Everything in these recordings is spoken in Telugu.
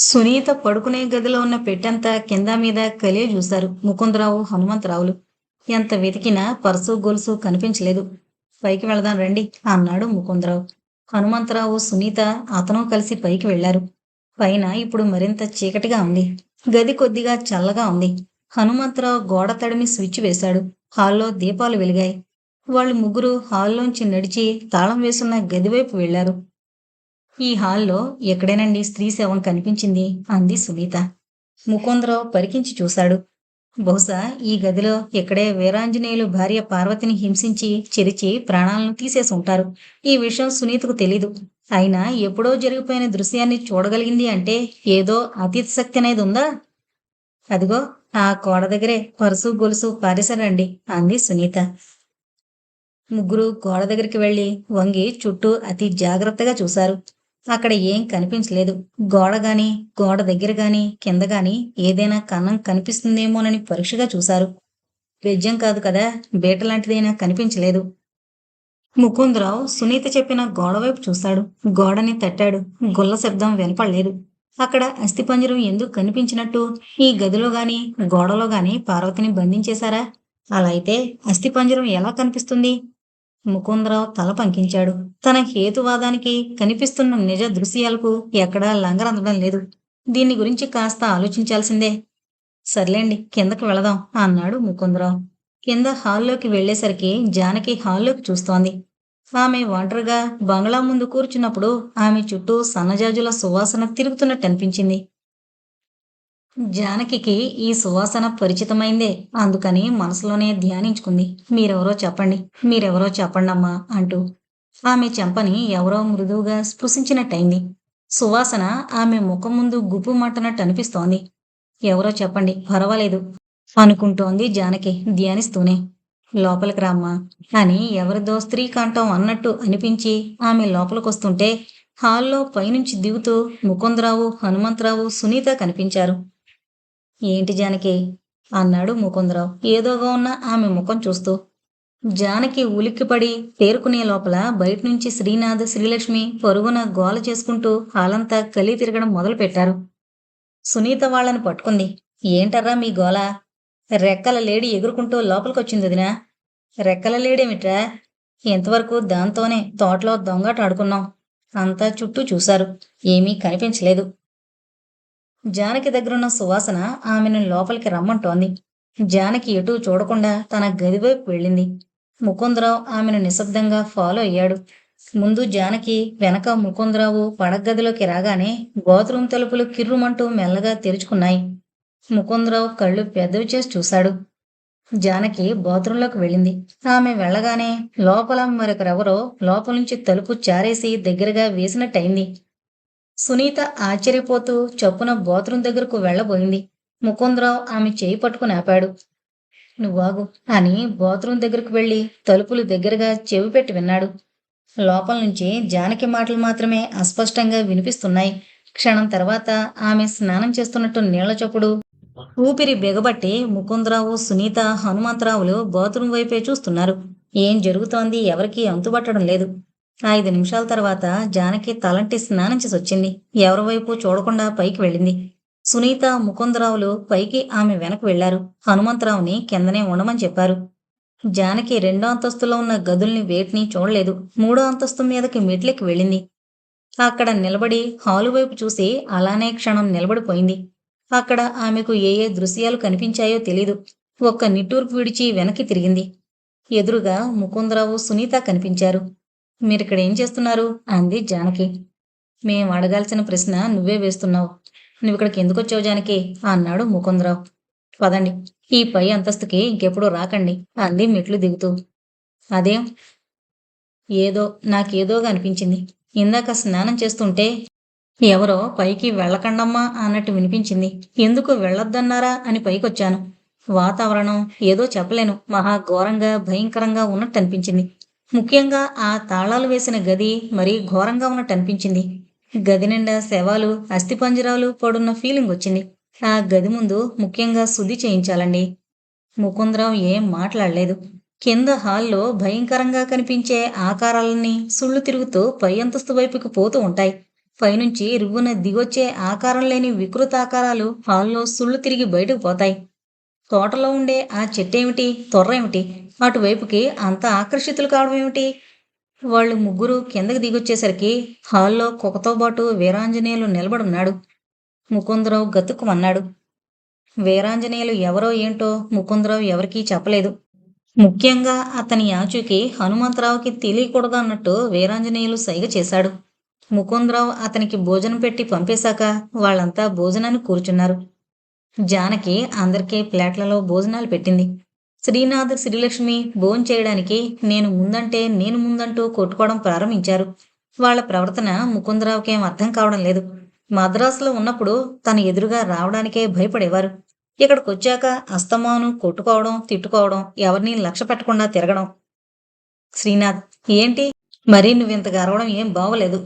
సునీత పడుకునే గదిలో ఉన్న పెట్టంతా కింద మీద కలియ చూశారు. ముకుందరావు హనుమంతరావులు. ఎంత వెతికినా పర్సు గొలుసు కనిపించలేదు. పైకి వెళదాం రండి అన్నాడు ముకుందరావు. హనుమంతరావు సునీత అతను కలిసి పైకి వెళ్ళారు పైన ఇప్పుడు మరింత చీకటిగా ఉంది. గది కొద్దిగా చల్లగా ఉంది. హనుమంతరావు గోడ తడిమి స్విచ్ వేశాడు. హాల్లో దీపాలు వెలిగాయి. వాళ్ళు ముగ్గురు హాల్లోంచి నడిచి తాళం వేసున్న గదివైపు వెళ్ళారు ఈ హాల్లో ఎక్కడేనండి స్త్రీ శవం కనిపించింది అంది సునీత. ముకుందరావు పరికించి చూశాడు. బహుశా ఈ గదిలో ఇక్కడే వీరాంజనేయులు భార్య పార్వతిని హింసించి చెరిచి ప్రాణాలను తీసేసి ఉంటారు. ఈ విషయం సునీతకు తెలీదు. అయినా ఎప్పుడో జరిగిపోయిన దృశ్యాన్ని చూడగలిగింది అంటే ఏదో అతీత శక్తి అనేది ఉందా? అదిగో ఆ కోడ దగ్గరే పరుసు గొలుసు పారేశారండి అంది సునీత. ముగ్గురు గోడ దగ్గరికి వెళ్ళి వంగి చుట్టూ అతి జాగ్రత్తగా చూశారు. అక్కడ ఏం కనిపించలేదు. గోడ గాని గోడ దగ్గర గాని కింద గాని ఏదైనా కన్నం కనిపిస్తుందేమోనని పరీక్షగా చూశారు. వెజ్యం కాదు కదా బీట లాంటిదైనా కనిపించలేదు. ముకుందరావు సునీత చెప్పిన గోడవైపు చూశాడు. గోడని తట్టాడు. గుల్ల శబ్దం వినపడలేదు. అక్కడ అస్థిపంజరం ఎందుకు కనిపించినట్టు? ఈ గదిలో గాని గోడలో గాని పార్వతిని బంధించేశారా? అలా అయితే అస్థిపంజరం ఎలా కనిపిస్తుంది? ముకుందరావు తల పంకించాడు. తన హేతువాదానికి కనిపిస్తున్న నిజ దృశ్యాలకు ఎక్కడా లంగరందడం లేదు. దీని గురించి కాస్త ఆలోచించాల్సిందే. సర్లేండి కిందకి వెళదాం అన్నాడు ముకుందరావు. కింద హాల్లోకి వెళ్ళేసరికి జానకి హాల్లోకి చూస్తోంది. ఆమె ఒంటరిగా బంగ్లా ముందు కూర్చున్నప్పుడు ఆమె చుట్టూ సన్నజాజుల సువాసన తిరుగుతున్నట్టు అనిపించింది జానకికి ఈ సువాసన పరిచితమైందే. అందుకని మనసులోనే ధ్యానించుకుంది. మీరెవరో చెప్పండి. మీరెవరో చెప్పండమ్మా అంటూ ఆమె చెంపని ఎవరో మృదువుగా స్పృశించినట్టయింది. సువాసన ఆమె ముఖం ముందు గుప్పు మట్టనట్టు అనిపిస్తోంది. ఎవరో చెప్పండి. పర్వాలేదు అనుకుంటోంది జానకి ధ్యానిస్తూనే. లోపలికి రామ్మా అని ఎవరిదో స్త్రీ కంఠం అన్నట్టు అనిపించి ఆమె లోపలికొస్తుంటే హాల్లో పైనుంచి దిగుతూ ముకుందరావు హనుమంతరావు సునీత కనిపించారు. ఏంటి జానకి? అన్నాడు ముకుందరావు. ఏదోగా ఉన్న ఆమె ముఖం చూస్తూ. జానకి ఉలిక్కిపడి తేరుకునే లోపల బయట నుంచి శ్రీనాథ్ శ్రీలక్ష్మి పరుగున గోల చేసుకుంటూ హాలంతా కలి తిరగడం మొదలుపెట్టారు. సునీత వాళ్ళని పట్టుకుంది. ఏంటర్రా మీ గోల? రెక్కల లేడి ఎగురుకుంటూ లోపలికొచ్చింది వదినా. రెక్కల లేడేమిట్రా? ఇంతవరకు దాంతోనే తోటలో దొంగట ఆడుకున్నాం. అంతా చుట్టూ చూశారు. ఏమీ కనిపించలేదు. జానకి దగ్గరున్న సువాసన ఆమెను లోపలికి రమ్మంటోంది. జానకి ఎటూ చూడకుండా తన గదివైపు వెళ్ళింది. ముకుందరావు ఆమెను నిశ్శబ్దంగా ఫాలో అయ్యాడు. ముందు జానకి వెనక ముకుందరావు పడగదిలోకి రాగానే బాత్రూమ్ తలుపులు కిర్రుమంటూ మెల్లగా తెరుచుకున్నాయి. ముకుందరావు కళ్ళు పెద్దవి చేసి చూశాడు. జానకి బాత్రూంలోకి వెళ్ళింది. ఆమె వెళ్ళగానే లోపల మరొకరెవరో లోపల నుంచి తలుపు చారేసి దగ్గరగా వేసినట్టయింది. సునీత ఆశ్చర్యపోతూ చప్పున బాత్రూం దగ్గరకు వెళ్ళబోయింది. ముకుందరావు ఆమె చేయి పట్టుకుని ఆపాడు. నువ్వాగు అని బాత్రూం దగ్గరకు వెళ్ళి తలుపులు దగ్గరగా చెవి పెట్టి విన్నాడు. లోపల నుంచి జానకి మాటలు మాత్రమే అస్పష్టంగా వినిపిస్తున్నాయి. క్షణం తర్వాత ఆమె స్నానం చేస్తున్నట్టు నీళ్ళ చప్పుడు ఊపిరి బిగబట్టి ముకుందరావు సునీత హనుమంతరావులు బాత్రూం వైపే చూస్తున్నారు. ఏం జరుగుతోంది? ఎవరికీ అంతుబట్టడం లేదు. ఐదు నిమిషాల తర్వాత జానకి తలంటి స్నానం చేసి వచ్చింది. ఎవరి వైపు చూడకుండా పైకి వెళ్ళింది. సునీత ముకుందరావులు పైకి ఆమె వెనక్కి వెళ్ళారు హనుమంతరావుని కిందనే ఉండమని చెప్పారు. జానకి రెండో అంతస్తులో ఉన్న గదుల్ని వేటిని చూడలేదు. మూడో అంతస్తు మీదకి మెట్లెక్కి వెళ్ళింది. అక్కడ నిలబడి హాలు వైపు చూసి అలానే క్షణం నిలబడిపోయింది. అక్కడ ఆమెకు ఏ ఏ దృశ్యాలు కనిపించాయో తెలీదు. ఒక్క నిట్టూర్పు విడిచి వెనక్కి తిరిగింది. ఎదురుగా ముకుందరావు సునీత కనిపించారు. మీరిక్కడ ఏం చేస్తున్నారు? అంది జానకి. మేము అడగాల్సిన ప్రశ్న నువ్వే వేస్తున్నావు. నువ్వు ఇక్కడికి ఎందుకు వచ్చావు జానకి? అన్నాడు ముకుందరావు. పదండి ఈ పై అంతస్తుకి ఇంకెప్పుడు రాకండి అంది మెట్లు దిగుతూ. అదేం ఏదో నాకేదోగా అనిపించింది. ఇందాక స్నానం చేస్తుంటే ఎవరో పైకి వెళ్ళకండమ్మా అన్నట్టు వినిపించింది. ఎందుకు వెళ్ళొద్దన్నారా అని పైకొచ్చాను. వాతావరణం ఏదో చెప్పలేను. మహా ఘోరంగా భయంకరంగా ఉన్నట్టు అనిపించింది ముఖ్యంగా ఆ తాళాలు వేసిన గది మరీ ఘోరంగా ఉన్నట్టు అనిపించింది. గది నిండా శవాలు అస్థిపంజరాలు పడున్న ఫీలింగ్ వచ్చింది. ఆ గది ముందు ముఖ్యంగా శుద్ధి చేయించాలండి. ముకుందరావు ఏం మాట్లాడలేదు. కింద హాల్లో భయంకరంగా కనిపించే ఆకారాలన్నీ సుళ్ళు తిరుగుతూ పై అంతస్తు వైపుకి పోతూ ఉంటాయి. పైనుంచి రివ్వున దిగొచ్చే ఆకారం లేని వికృతాకారాలు హాల్లో సుళ్ళు తిరిగి బయటకు పోతాయి. తోటలో ఉండే ఆ చెట్టేమిటి తొర్రేమిటి అటువైపుకి అంత ఆకర్షితులు కావడం ఏమిటి? వాళ్ళు ముగ్గురు కిందకి దిగొచ్చేసరికి హాల్లో కుక్కతో పాటు వీరాంజనేయులు నిలబడున్నాడు. ముకుందరావు గతుక్కుమన్నాడు. వీరాంజనేయులు ఎవరో ఏంటో ముకుందరావు ఎవరికీ చెప్పలేదు. ముఖ్యంగా అతని యాచుకి హనుమంతరావుకి తెలియకూడదు అన్నట్టు వీరాంజనేయులు సైగ చేశాడు. ముకుందరావు అతనికి భోజనం పెట్టి పంపేశాక వాళ్ళంతా భోజనాన్ని కూర్చున్నారు. జానకి అందరికీ ప్లేట్లలో భోజనాలు పెట్టింది. శ్రీనాథ్ శ్రీలక్ష్మి భోజనం చేయడానికి నేను ముందంటే నేను ముందంటూ కొట్టుకోవడం ప్రారంభించారు. వాళ్ళ ప్రవర్తన ముకుందరావుకేం అర్థం కావడం లేదు. మద్రాసులో ఉన్నప్పుడు తన ఎదురుగా రావడానికే భయపడేవారు. ఇక్కడికి వచ్చాక అస్తమాను కొట్టుకోవడం తిట్టుకోవడం ఎవరిని లక్ష్య పెట్టకుండా తిరగడం. శ్రీనాథ్ ఏంటి? మరీ నువ్వింతగా అరవడం ఏం బాగోలేదు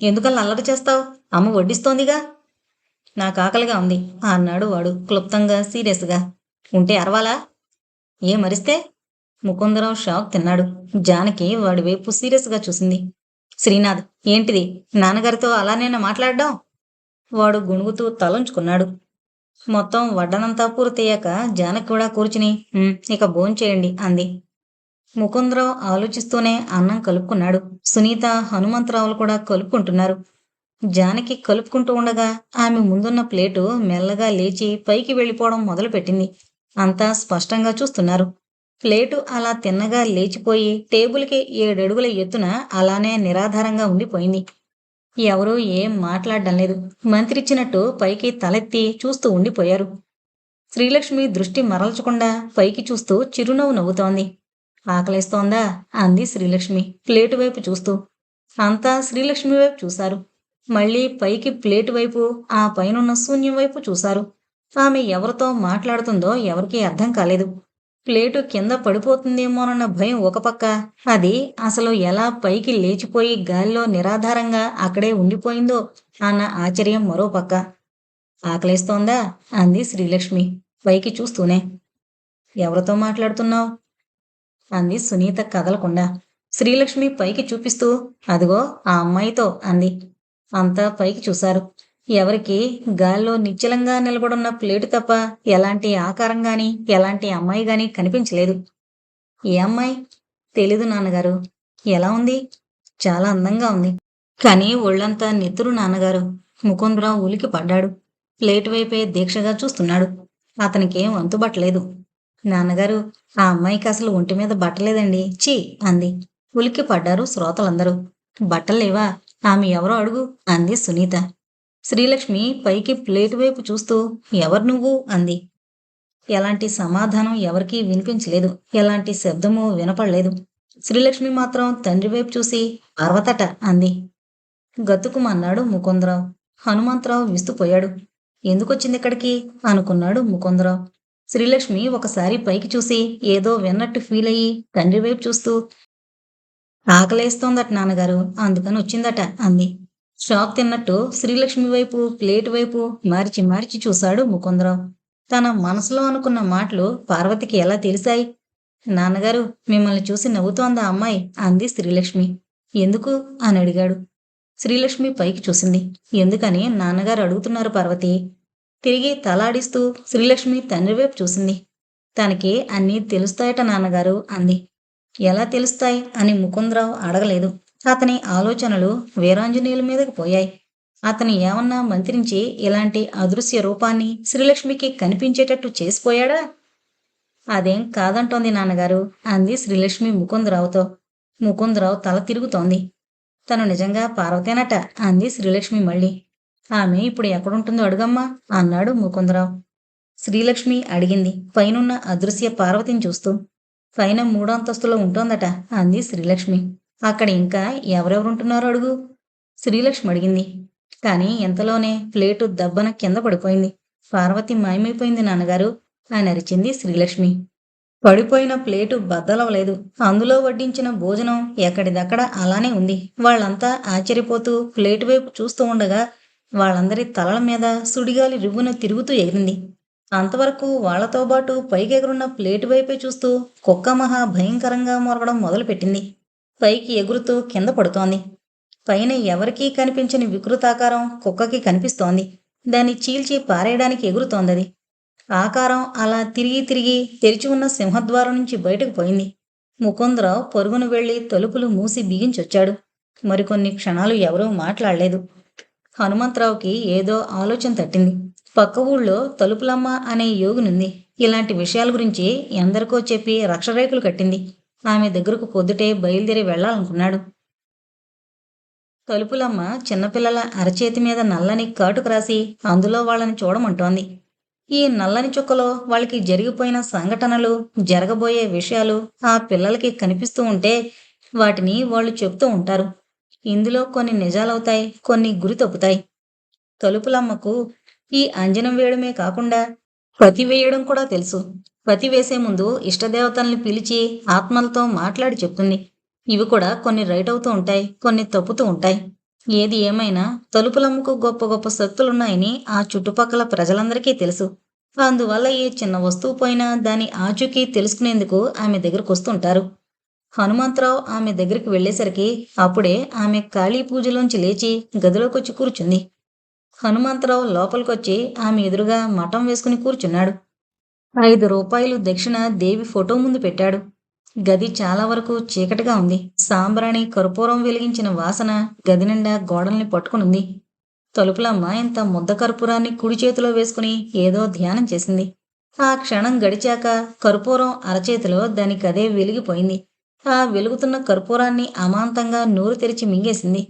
ఎందుకల్లా అల్లరి చేస్తావు? అమ్మ వడ్డిస్తోందిగా. నాకు ఆకలిగా ఉంది అన్నాడు వాడు క్లుప్తంగా సీరియస్గా. ఉంటే అరవాలా? ఏ మరిస్తే? ముకుందరావు షాక్ తిన్నాడు. జానకి వాడి వైపు సీరియస్గా చూసింది. శ్రీనాథ్ ఏంటిది? నాన్నగారితో అలానేనా మాట్లాడడం? వాడు గుణుగుతూ తలంచుకున్నాడు. మొత్తం వడ్డనంతా పూర్తయ్యాక జానకి కూడా కూర్చుని ఇక భోంచేయండి అంది. ముకుందరావు ఆలోచిస్తూనే అన్నం కలుపుకున్నాడు. సునీత హనుమంతరావులు కూడా కలుపుకుంటున్నారు. జానకి కలుపుకుంటూ ఉండగా ఆమె ముందున్న ప్లేటు మెల్లగా లేచి పైకి వెళ్ళిపోవడం మొదలుపెట్టింది. అంతా స్పష్టంగా చూస్తున్నారు. ప్లేటు అలా తిన్నగా లేచిపోయి టేబుల్కి ఏడడుగుల ఎత్తున అలానే నిరాధారంగా ఉండిపోయింది. ఎవరూ ఏం మాట్లాడడం లేదు. మంత్రిచ్చినట్టు పైకి తలెత్తి చూస్తూ ఉండిపోయారు. శ్రీలక్ష్మి దృష్టి మరల్చకుండా పైకి చూస్తూ చిరునవ్వు నవ్వుతోంది. ఆకలేస్తోందా? అంది శ్రీలక్ష్మి ప్లేటు వైపు చూస్తూ. అంతా శ్రీలక్ష్మి వైపు చూశారు. మళ్ళీ పైకి ప్లేటు వైపు ఆ పైనున్న శూన్యం వైపు చూశారు. ఆమె ఎవరితో మాట్లాడుతుందో ఎవరికీ అర్థం కాలేదు. ప్లేటు కింద పడిపోతుందేమోనన్న భయం ఒక పక్క. అది అసలు ఎలా పైకి లేచిపోయి గాలిలో నిరాధారంగా అక్కడే ఉండిపోయిందో అన్న ఆశ్చర్యం మరో పక్క. ఆకలేస్తోందా? అంది శ్రీలక్ష్మి. పైకి చూస్తూనే. ఎవరితో మాట్లాడుతున్నావు? అంది సునీత కదలకుండా. శ్రీలక్ష్మి పైకి చూపిస్తూ అదిగో ఆ అమ్మాయితో అంది. అంతా పైకి చూశారు. ఎవరికి? గాల్లో నిశ్చలంగా నిలబడున్న ప్లేటు తప్ప ఎలాంటి ఆకారం గాని ఎలాంటి అమ్మాయి గాని కనిపించలేదు. ఏ అమ్మాయి? తెలీదు నాన్నగారు. ఎలా ఉంది? చాలా అందంగా ఉంది. కానీ ఒళ్ళంతా నెత్తురు నాన్నగారు. ముకుందరావు ఉలికి పడ్డాడు. ప్లేట్ వైపే దీక్షగా చూస్తున్నాడు. అతనికేం అంతుబట్టలేదు నాన్నగారు ఆ అమ్మాయికి అసలు ఒంటి మీద బట్టలేదండి. చీ అంది. ఉలికి పడ్డారు శ్రోతలందరూ. బట్టలేవా ఆమె ఎవరో అడుగు అంది సునీత. శ్రీలక్ష్మి పైకి ప్లేటు వైపు చూస్తూ ఎవరు నువ్వు? అంది. ఎలాంటి సమాధానం ఎవరికీ వినిపించలేదు. ఎలాంటి శబ్దమూ వినపడలేదు. శ్రీలక్ష్మి మాత్రం తండ్రి వైపు చూసి పార్వతట అంది. గతుకుమన్నాడు ముకుందరావు. హనుమంతరావు విస్తుపోయాడు. ఎందుకొచ్చింది ఇక్కడికి? అనుకున్నాడు ముకుందరావు. శ్రీలక్ష్మి ఒకసారి పైకి చూసి ఏదో విన్నట్టు ఫీల్ అయ్యి తండ్రి వైపు చూస్తూ ఆకలేస్తోందట నాన్నగారు. అందుకని వచ్చిందట అంది. షాక్ తిన్నట్టు శ్రీలక్ష్మి వైపు ప్లేట్ వైపు మార్చి మార్చి చూశాడు ముకుందరావు. తన మనసులో అనుకున్న మాటలు పార్వతికి ఎలా తెలిసాయి? నాన్నగారు మిమ్మల్ని చూసి నవ్వుతోందా అమ్మాయి? అంది శ్రీలక్ష్మి. ఎందుకు? అని అడిగాడు. శ్రీలక్ష్మి పైకి చూసింది. ఎందుకని నాన్నగారు అడుగుతున్నారు పార్వతి? తిరిగి తలాడిస్తూ శ్రీలక్ష్మి తండ్రి వైపు చూసింది. తనకి అన్నీ తెలుస్తాయట నాన్నగారు అంది. ఎలా తెలుస్తాయి అని ముకుందరావు అడగలేదు. అతని ఆలోచనలు వీరాంజనేయుల మీదకి పోయాయి. అతను ఏమన్నా మంత్రించి ఇలాంటి అదృశ్య రూపాన్ని శ్రీలక్ష్మికి కనిపించేటట్టు చేసిపోయాడా? అదేం కాదంటోంది నాన్నగారు అంది శ్రీలక్ష్మి ముకుందరావుతో. ముకుందరావు తల తిరుగుతోంది. తను నిజంగా పార్వతేనట అంది శ్రీలక్ష్మి మళ్ళీ. ఆమె ఇప్పుడు ఎక్కడుంటుందో అడుగమ్మా అన్నాడు ముకుందరావు. శ్రీలక్ష్మి అడిగింది పైనున్న అదృశ్య పార్వతిని చూస్తూ. పైన మూడో అంతస్తులో ఉంటోందట అంది శ్రీలక్ష్మి. అక్కడ ఇంకా ఎవరెవరుంటున్నారో అడుగు? శ్రీలక్ష్మి అడిగింది. కానీ ఇంతలోనే ప్లేటు దబ్బన కింద పడిపోయింది. పార్వతి మాయమైపోయింది నాన్నగారు అని అరిచింది శ్రీలక్ష్మి. పడిపోయిన ప్లేటు బద్దలవలేదు అందులో వడ్డించిన భోజనం ఎక్కడిదక్కడ అలానే ఉంది. వాళ్ళంతా ఆశ్చర్యపోతూ ప్లేటు వైపు చూస్తూ ఉండగా వాళ్ళందరి తలల మీద సుడిగాలి రివ్వున తిరుగుతూ ఎగిరింది. అంతవరకు వాళ్ళతో పాటు పైకెగురున్న ప్లేటు వైపే చూస్తూ కుక్క మహా భయంకరంగా మొరగడం మొదలుపెట్టింది. పైకి ఎగురుతూ కింద పడుతోంది. పైన ఎవరికీ కనిపించని వికృతాకారం కుక్కకి కనిపిస్తోంది. దాన్ని చీల్చి పారేయడానికి ఎగురుతోందది. ఆకారం అలా తిరిగి తిరిగి తెరిచి ఉన్న సింహద్వారం నుంచి బయటకు పోయింది. ముకుందరావు పరుగును వెళ్ళి తలుపులు మూసి బిగించొచ్చాడు. మరికొన్ని క్షణాలు ఎవరూ మాట్లాడలేదు. హనుమంతరావుకి ఏదో ఆలోచన తట్టింది. పక్క ఊళ్ళో తలుపులమ్మ అనే యోగినుంది. ఇలాంటి విషయాల గురించి ఎందరికో చెప్పి రక్షరేకులు కట్టింది. ఆమె దగ్గరకు పొద్దుటే బయలుదేరి వెళ్ళాలనుకున్నాడు. తలుపులమ్మ చిన్నపిల్లల అరచేతి మీద నల్లని కాటుకు రాసి అందులో వాళ్ళని చూడమంటోంది. ఈ నల్లని చుక్కలో వాళ్ళకి జరిగిపోయిన సంఘటనలు జరగబోయే విషయాలు ఆ పిల్లలకి కనిపిస్తూ ఉంటే వాటిని వాళ్ళు చెప్తూ ఉంటారు. ఇందులో కొన్ని నిజాలవుతాయి కొన్ని గురి తప్పుతాయి. తలుపులమ్మకు ఈ అంజనం వేయడమే కాకుండా ప్రతి వేయడం కూడా తెలుసు. ప్రతి వేసే ముందు ఇష్టదేవతల్ని పిలిచి ఆత్మలతో మాట్లాడి చెప్తుంది. ఇవి కూడా కొన్ని రైట్ అవుతూ ఉంటాయి కొన్ని తప్పుతూ ఉంటాయి. ఏది ఏమైనా తలుపులమ్మకు గొప్ప గొప్ప శక్తులున్నాయని ఆ చుట్టుపక్కల ప్రజలందరికీ తెలుసు. అందువల్ల ఏ చిన్న వస్తువు పోయినా దాని ఆచూకీ తెలుసుకునేందుకు ఆమె దగ్గరకు వస్తుంటారు. హనుమంతరావు ఆమె దగ్గరికి వెళ్ళేసరికి అప్పుడే ఆమె కాళీ పూజలోంచి లేచి గదిలోకొచ్చి కూర్చుంది. హనుమంతరావు లోపలికొచ్చి ఆమె ఎదురుగా మఠం వేసుకుని కూర్చున్నాడు. ఐదు రూపాయలు దక్షిణ దేవి ఫోటో ముందు పెట్టాడు. గది చాలా వరకు చీకటిగా ఉంది. సాంబ్రాణి కర్పూరం వెలిగించిన వాసన గది నిండా గోడల్ని పట్టుకునుంది. తలుపులమ్మ ఇంత ముద్ద కర్పూరాన్ని కుడి చేతిలో వేసుకుని ఏదో ధ్యానం చేసింది. ఆ క్షణం గడిచాక కర్పూరం అరచేతిలో దానికదే వెలిగిపోయింది. ఆ వెలుగుతున్న కర్పూరాన్ని అమాంతంగా నోరు తెరిచి మింగేసింది.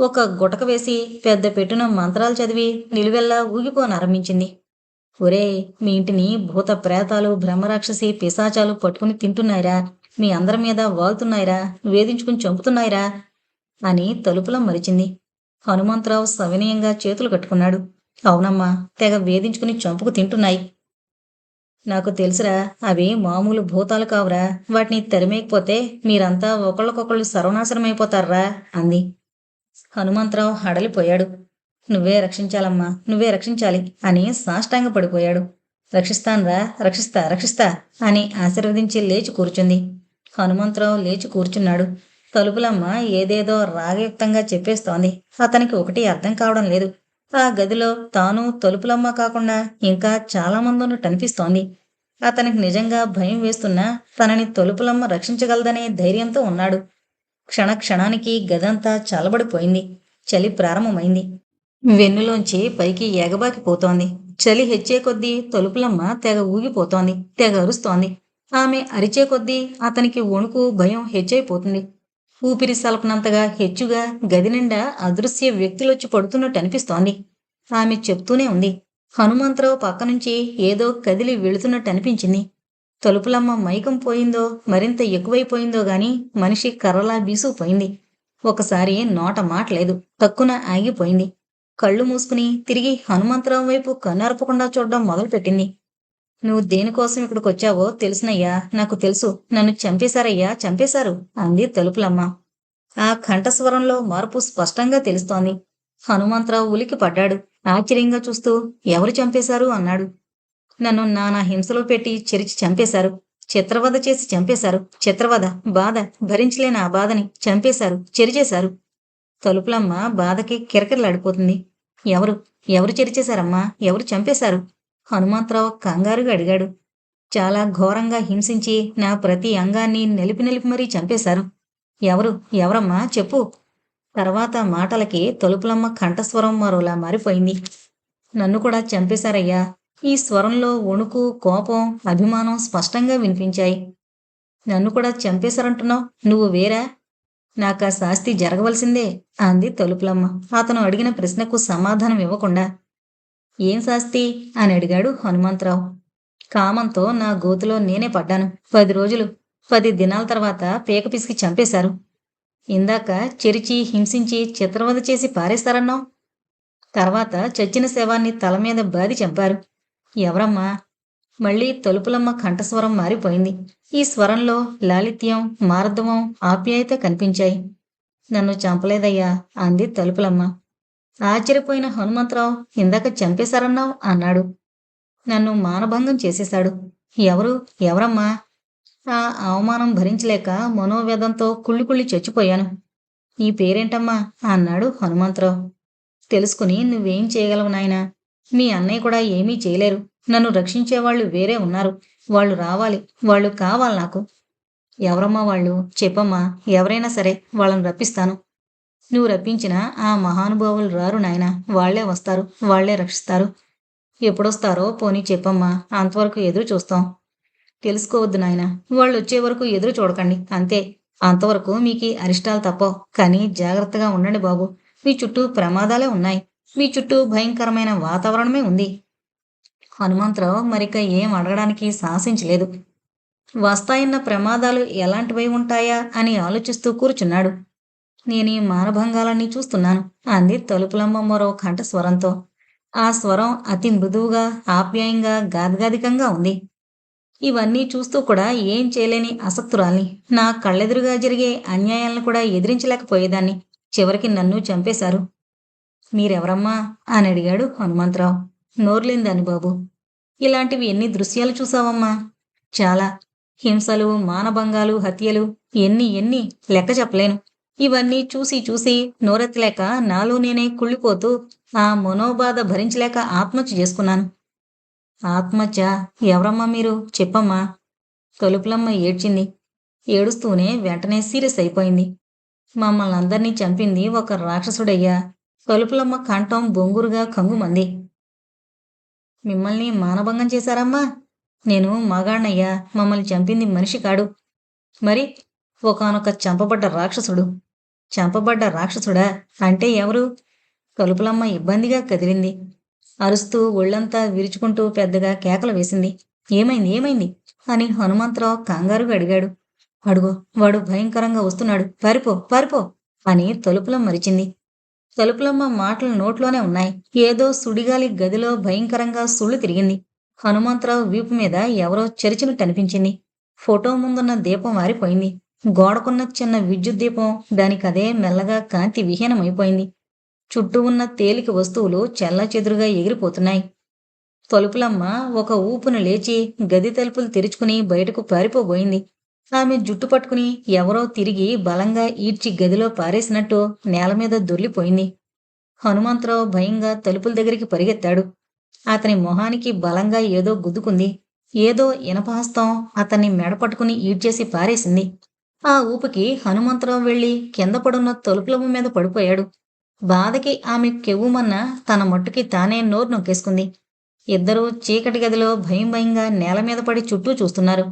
ఒక గుటక వేసి పెద్ద పెట్టున మంత్రాలు చదివి నిలువెల్లా ఊగిపోనారంభించింది. ఒరే మీ ఇంటిని భూత ప్రేతాలు బ్రహ్మరాక్షసి పిశాచాలు పట్టుకుని తింటున్నాయిరా. మీ అందరి మీద వాళ్తున్నాయిరా వేధించుకుని చంపుతున్నాయిరా అని తలుపులో మరిచింది. హనుమంతరావు సవినయంగా చేతులు కట్టుకున్నాడు. అవునమ్మా తెగ వేధించుకుని చంపుకు తింటున్నాయి. నాకు తెలుసురా అవి మామూలు భూతాలు కావురా. వాటిని తరిమేయకపోతే మీరంతా ఒకళ్ళకొకళ్ళు సర్వనాశనమైపోతారా? అంది. హనుమంతరావు హడలిపోయాడు. నువ్వే రక్షించాలమ్మా నువ్వే రక్షించాలి అని సాష్టాంగ పడిపోయాడు రక్షిస్తాన్రా రక్షిస్తా రక్షిస్తా అని ఆశీర్వదించి లేచి కూర్చుంది. హనుమంతరావు లేచి కూర్చున్నాడు. తలుపులమ్మ ఏదేదో రాగయుక్తంగా చెప్పేస్తోంది. అతనికి ఒకటి అర్థం కావడం లేదు. ఆ గదిలో తాను తలుపులమ్మ కాకుండా ఇంకా చాలా మంది ఉన్నట్టు అనిపిస్తోంది అతనికి నిజంగా భయం వేస్తున్నా తనని తలుపులమ్మ రక్షించగలదనే ధైర్యంతో ఉన్నాడు. క్షణ క్షణానికి గదంతా చల్లబడిపోయింది. చలి ప్రారంభమైంది. వెన్నులోంచి పైకి ఎగబాకి పోతోంది చలి హెచ్చే కొద్దీ తలుపులమ్మ తెగ ఊగిపోతోంది. తెగ అరుస్తోంది. ఆమె అరిచే కొద్దీ అతనికి వణుకు భయం హెచ్చైపోతుంది. ఊపిరి సలపనంతగా హెచ్చుగా గది నిండా అదృశ్య వ్యక్తులొచ్చి పడుతున్నట్టు అనిపిస్తోంది. ఆమె చెప్తూనే ఉంది. హనుమంతరావు పక్క నుంచి ఏదో కదిలి వెళుతున్నట్టు అనిపించింది. తలుపులమ్మ మైకం పోయిందో మరింత ఎక్కువైపోయిందో గాని మనిషి కర్రలా బీసుకుపోయింది ఒకసారి నోట మాట్లేదు తక్కున ఆగిపోయింది. కళ్ళు మూసుకుని తిరిగి హనుమంతరావు వైపు కన్నరపకుండా చూడడం మొదలుపెట్టింది. నువ్వు దేనికోసం ఇక్కడికి వచ్చావో తెలుసునయ్యా నాకు తెలుసు. నన్ను చంపేశారయ్యా చంపేశారు అంది తలుపులమ్మ. ఆ కంఠస్వరంలో మార్పు స్పష్టంగా తెలుస్తోంది. హనుమంతరావు ఉలికి పడ్డాడు ఆశ్చర్యంగా చూస్తూ ఎవరు చంపేశారు? అన్నాడు. నన్ను నానా హింసలో పెట్టి చెరిచి చంపేశారు. చిత్రవధ చేసి చంపేశారు. చిత్రవధ బాధ భరించలేని ఆ బాధని చంపేశారు. చెరిచేశారు. తలుపులమ్మ బాధకి కిరకిరలాడిపోతుంది. ఎవరు ఎవరు చెరిచేశారమ్మా? ఎవరు చంపేశారు? హనుమంతరావు కంగారుగా అడిగాడు. చాలా ఘోరంగా హింసించి నా ప్రతి అంగాన్ని నిలిపి నిలిపి మరీ చంపేశారు. ఎవరు ఎవరమ్మా? చెప్పు. తర్వాత మాటలకి తలుపులమ్మ కంఠస్వరం మరోలా మారిపోయింది. నన్ను కూడా చంపేశారయ్యా. ఈ స్వరంలో వణుకు కోపం అభిమానం స్పష్టంగా వినిపించాయి. నన్ను కూడా చంపేశారంటున్నావు? నువ్వు వేరా? నాకు ఆ శాస్తి జరగవలసిందే అంది తలుపులమ్మ. అతను అడిగిన ప్రశ్నకు సమాధానం ఇవ్వకుండా. ఏం శాస్తి? అని అడిగాడు హనుమంతరావు. కామంతో నా గోతులో నేనే పడ్డాను. పది రోజులు పది దినాల తర్వాత పేక పిసికి చంపేశారు. ఇందాక చెరిచి హింసించి చిత్రవధ చేసి పారేస్తారన్నావు? తర్వాత చచ్చిన శవాన్ని తల మీద బాది చంపారు. ఎవరమ్మా? మళ్ళీ తలుపులమ్మ కంఠస్వరం మారిపోయింది. ఈ స్వరంలో లాలిత్యం మార్ధవం ఆప్యాయత కనిపించాయి. నన్ను చంపలేదయ్యా అంది తలుపులమ్మ. ఆశ్చర్యపోయిన హనుమంతరావు ఇందాక చంపేశారన్నావు అన్నాడు. నన్ను మానభంగం చేసేశాడు. ఎవరు? ఎవరమ్మా? ఆ అవమానం భరించలేక మనోవేదంతో కుళ్ళి కుళ్ళి చచ్చిపోయాను. నీ పేరేంటమ్మా? అన్నాడు హనుమంతరావు. తెలుసుకుని నువ్వేం చేయగలవు నాయనా? మీ అన్నయ్య కూడా ఏమీ చేయలేరు. నన్ను రక్షించేవాళ్ళు వేరే ఉన్నారు. వాళ్ళు రావాలి. వాళ్ళు కావాలి నాకు. ఎవరమ్మా వాళ్ళు? చెప్పమ్మా. ఎవరైనా సరే వాళ్ళని రప్పిస్తాను. నువ్వు రప్పించిన ఆ మహానుభావులు రారు నాయనా. వాళ్ళే వస్తారు. వాళ్ళే రక్షిస్తారు. ఎప్పుడొస్తారో పోనీ చెప్పమ్మా. అంతవరకు ఎదురు చూస్తాం. తెలుసుకోవద్దు నాయనా. వాళ్ళు వచ్చే వరకు ఎదురు చూడకండి. అంతే. అంతవరకు మీకు అరిష్టాలు తప్పవు. కానీ జాగ్రత్తగా ఉండండి బాబు. మీ చుట్టూ ప్రమాదాలే ఉన్నాయి. మీ చుట్టూ భయంకరమైన వాతావరణమే ఉంది. హనుమంతరావు మరిక ఏం అడగడానికి సాహసించలేదు. వస్తాయన్న ప్రమాదాలు ఎలాంటివై ఉంటాయా అని ఆలోచిస్తూ కూర్చున్నాడు. నేనీ మానభంగాలన్నీ చూస్తున్నాను అంది తలుపులమ్మ మరో కంఠ స్వరంతో. ఆ స్వరం అతి మృదువుగా ఆప్యాయంగా గాద్గాదికంగా ఉంది. ఇవన్నీ చూస్తూ కూడా ఏం చేయలేని అసక్తురాల్ని నా కళ్ళెదురుగా జరిగే అన్యాయాలను కూడా ఎదిరించలేకపోయేదాన్ని. చివరికి నన్ను చంపేశారు. మీరెవరమ్మా? అని అడిగాడు హనుమంతరావు. నోర్లేందని బాబు. ఇలాంటివి ఎన్ని దృశ్యాలు చూసావమ్మా? చాలా. హింసలు మానభంగాలు హత్యలు ఎన్ని ఎన్ని లెక్క చెప్పలేను. ఇవన్నీ చూసి చూసి నోరెత్తలేక నాలో నేనే కుళ్ళిపోతూ ఆ మనోబాధ భరించలేక ఆత్మహత్య చేసుకున్నాను. ఆత్మహత్య? ఎవరమ్మా మీరు? చెప్పమ్మా. తలుపులమ్మ ఏడ్చింది. ఏడుస్తూనే వెంటనే సీరియస్ అయిపోయింది. మమ్మల్ని అందరినీ చంపింది ఒక రాక్షసుడయ్యా. తలుపులమ్మ కంఠం బొంగురుగా కంగుమంది. మిమ్మల్ని మానభంగం చేశారమ్మా. నేను మగాణ్ణయ్యా. మమ్మల్ని చంపింది మనిషి కాడు. మరి ఒకనొక చంపబడ్డ రాక్షసుడు. చంపబడ్డ రాక్షసుడా అంటే ఎవరు? కలుపులమ్మ ఇబ్బందిగా కదిలింది. అరుస్తూ ఒళ్ళంతా విరుచుకుంటూ పెద్దగా కేకలు వేసింది. ఏమైంది? ఏమైంది? అని హనుమంతరావు కంగారుగా అడిగాడు. అడుగు వాడు భయంకరంగా వస్తున్నాడు. పారిపో పారిపో అని తలుపులం మరిచింది తలుపులమ్మ మాటలు నోట్లోనే ఉన్నాయి. ఏదో సుడిగాలి గదిలో భయంకరంగా సుళ్ళు తిరిగింది. హనుమంతరావు వీపు మీద ఎవరో చెరిచినట్టు అనిపించింది. ఫోటో ముందున్న దీపం వారిపోయింది. గోడకున్న చిన్న విద్యుత్ దీపం దానికదే మెల్లగా కాంతి విహీనమైపోయింది. చుట్టూ ఉన్న తేలిక వస్తువులు చెల్లాచెదురుగా ఎగిరిపోతున్నాయి. తలుపులమ్మ ఒక ఊపును లేచి గది తలుపులు తెరుచుకుని బయటకు పారిపోబోయింది. ఆమె జుట్టు పట్టుకుని ఎవరో తిరిగి బలంగా ఈడ్చి గదిలో పారేసినట్టు నేల మీద దొర్లిపోయింది. హనుమంతరావు భయంగా తలుపుల దగ్గరికి పరిగెత్తాడు. అతని మొహానికి బలంగా ఏదో గుద్దుకుంది. ఏదో ఇనపహస్తం అతన్ని మెడపట్టుకుని ఈడ్చేసి పారేసింది. ఆ ఊపికి హనుమంతరావు వెళ్ళి కింద పడున్న తలుపులమ్మ మీద పడిపోయాడు. బాధకి ఆమె కెవ్వుమన్న తన మట్టుకి తానే నోరు నొక్కేసుకుంది. ఇద్దరూ చీకటి గదిలో భయం భయంగా నేల మీద పడి చుట్టూ చూస్తున్నారు.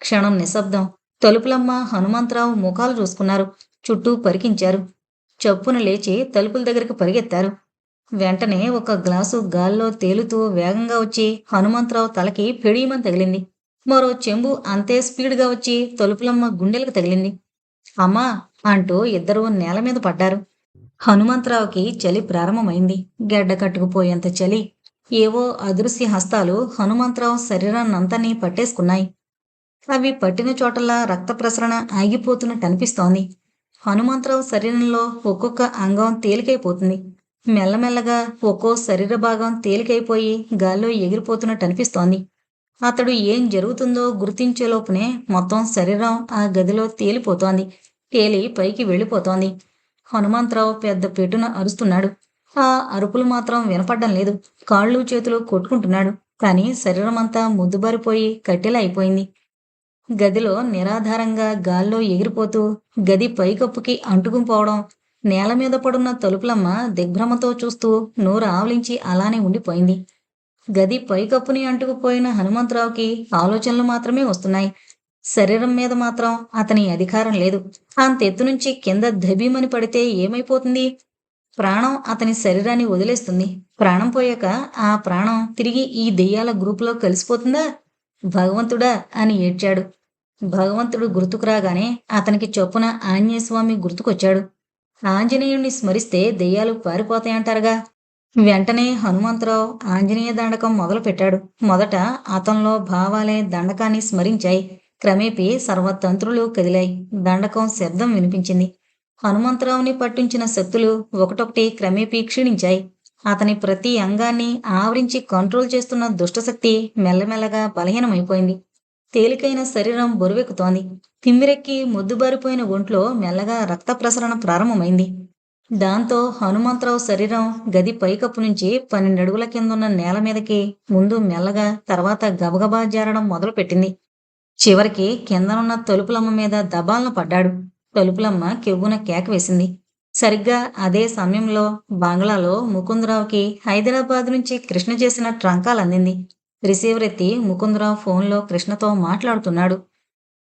క్షణం నిశ్శబ్దం. తలుపులమ్మ హనుమంతరావు ముఖాలు చూసుకున్నారు. చుట్టూ పరికించారు. చప్పున లేచి తలుపుల దగ్గరికి పరిగెత్తారు. వెంటనే ఒక గ్లాసు గాల్లో తేలుతూ వేగంగా వచ్చి హనుమంతరావు తలకి పెడియమని తగిలింది. మరో చెంబు అంతే స్పీడ్గా వచ్చి తలుపులమ్మ గుండెలకు తగిలింది. అమ్మా! అంటూ ఇద్దరూ నేల మీద పడ్డారు. హనుమంతరావుకి చలి ప్రారంభమైంది. గెడ్డ కట్టుకుపోయేంత చలి. ఏవో అదృశ్య హస్తాలు హనుమంతరావు శరీరాన్నంతని పట్టేసుకున్నాయి. అవి పట్టిన చోటలా రక్త ప్రసరణ ఆగిపోతున్నట్టు అనిపిస్తోంది. హనుమంతరావు శరీరంలో ఒక్కొక్క అంగం తేలికైపోతుంది. మెల్లమెల్లగా ఒక్కో శరీర భాగం తేలికైపోయి గాల్లో ఎగిరిపోతున్నట్టు అనిపిస్తోంది. అతడు ఏం జరుగుతుందో గుర్తించేలోపునే మొత్తం శరీరం ఆ గదిలో తేలిపోతోంది. తేలి పైకి వెళ్ళిపోతోంది. హనుమంతరావు పెద్ద పెట్టున అరుస్తున్నాడు. ఆ అరుపులు మాత్రం వినపడడం లేదు. కాళ్ళు చేతులు కొట్టుకుంటున్నాడు. కానీ శరీరమంతా ముద్దుబారిపోయి కట్టెలా అయిపోయింది. గదిలో నిరాధారంగా గాల్లో ఎగిరిపోతూ గది పైకప్పుకి అంటుకుపోవడం నేల మీద పడున్న తలుపులమ్మ దిగ్భ్రమతో చూస్తూ నోరు ఆవలించి అలానే ఉండిపోయింది. గది పైకప్పుని అంటుకుపోయిన హనుమంతరావుకి ఆలోచనలు మాత్రమే వస్తున్నాయి. శరీరం మీద మాత్రం అతని అధికారం లేదు. అంతెత్తు నుంచి కింద దబీమని పడితే ఏమైపోతుంది? ప్రాణం అతని శరీరాన్ని వదిలేస్తుంది. ప్రాణం పోయాక ఆ ప్రాణం తిరిగి ఈ దెయ్యాల గ్రూపులో కలిసిపోతుందా? భగవంతుడా అని ఏడ్చాడు. భగవంతుడు గుర్తుకు రాగానే అతనికి చొప్పున ఆంజనేయస్వామి గుర్తుకొచ్చాడు. ఆంజనేయుణ్ణి స్మరిస్తే దెయ్యాలు పారిపోతాయంటారుగా. వెంటనే హనుమంతరావు ఆంజనేయ దండకం మొదలుపెట్టాడు. మొదట అతనిలో భావాలే దండకాన్ని స్మరించాయి. క్రమేపీ సర్వతంత్రులు కదిలాయి. దండకం శబ్దం వినిపించింది. హనుమంతరావుని పట్టించిన శక్తులు ఒకటొకటి క్రమేపీ క్షీణించాయి. అతని ప్రతి అంగాన్ని ఆవరించి కంట్రోల్ చేస్తున్న దుష్టశక్తి మెల్లమెల్లగా బలహీనమైపోయింది. తేలికైన శరీరం బొరువెక్కుతోంది. తిమ్మిరెక్కి మొద్దుబారిపోయిన ఒంట్లో మెల్లగా రక్త ప్రసరణ ప్రారంభమైంది. దాంతో హనుమంతరావు శరీరం గది పైకప్పు నుంచి పన్నెండడుగుల కిందున్న నేల మీదకి ముందు మెల్లగా తర్వాత గబగబా జారడం మొదలుపెట్టింది. చివరికి కిందనున్న తలుపులమ్మ మీద దబాలను పడ్డాడు. తలుపులమ్మ కెవ్వున కేక వేసింది. సరిగ్గా అదే సమయంలో బంగ్లాలో ముకుందరావుకి హైదరాబాద్ నుంచి కృష్ణ చేసిన ట్రంకాలు అందింది రిసీవర్ ఎత్తి ముకుందరావు ఫోన్లో కృష్ణతో మాట్లాడుతున్నాడు.